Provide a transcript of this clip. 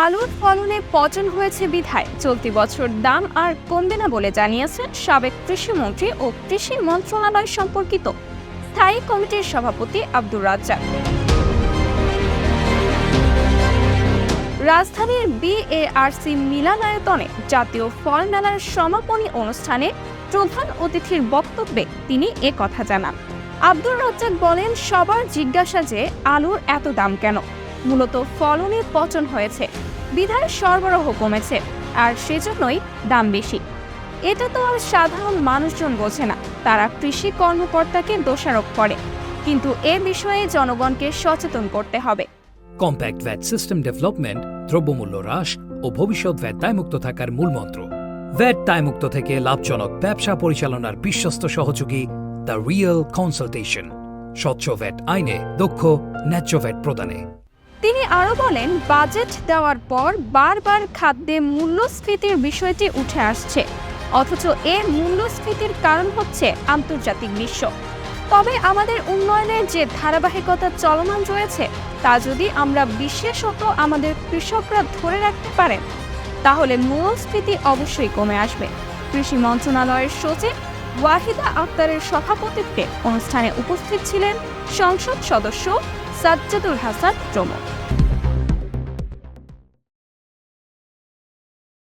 আলুর ফলনে পচন হয়েছে বিধায়। চলতি বছর দাম আর কমবে না বলে জানিয়েছেন সাবেক কৃষিমন্ত্রী ও কৃষি মন্ত্রণালয় সম্পর্কিত স্থায়ী কমিটির সভাপতি আব্দুর রাজ্জাক। রাজধানীর বিএআরসি মিলানায়তনে জাতীয় ফল মেলার সমাপনী অনুষ্ঠানে প্রধান অতিথির বক্তব্যে তিনি এ কথা জানান। আব্দুর রাজ্জাক বলেন, সবার জিজ্ঞাসা যে আলুর এত দাম কেন? মূলত ফলনে পচন হয়েছে। বিধায় সরবরাহ কমেছে, আর সেজন্যই দাম বেশি। এটা তো আর সাধারণ মানুষজন বোঝে না। তারা কৃষি কর্মকর্তাকে দোষারোপ করে। কিন্তু এ বিষয়ে জনগণকে সচেতন করতে হবে। কম্প্যাক্ট ভ্যাট সিস্টেম ডেভেলপমেন্ট দ্রব্যমূল্য হ্রাস ও ভবিষ্যৎ ভ্যাট দায়মুক্ত থাকার মূলমন্ত্র ভ্যাট দায়মুক্ত থেকে লাভজনক ব্যবসা পরিচালনার বিশ্বস্ত সহযোগী দ্য রিয়েল কনসালটেশন স্বচ্ছ ভ্যাট আইনে দক্ষ, ন্যায্য ভ্যাট প্রদানে। তিনি আরও বলেন, বাজেট দেওয়ার পর বারবার খাদ্যে মূল্যস্ফীতির বিষয়টি উঠে আসছে। অথচ এ মূল্যস্ফীতির কারণ হচ্ছে আন্তর্জাতিক বিশ্ব। তবে আমাদের উন্নয়নের যে ধারাবাহিকতা চলমান রয়েছে, তা যদি আমরা বিশেষত আমাদের কৃষকরা ধরে রাখতে পারেন, তাহলে মূল্যস্ফীতি অবশ্যই কমে আসবে। কৃষি মন্ত্রণালয়ের সচিব ওয়াহিদা আক্তারের সভাপতিত্বে অনুষ্ঠানে উপস্থিত ছিলেন সংসদ সদস্য সাজ্জাদুল হাসান প্রমুখ।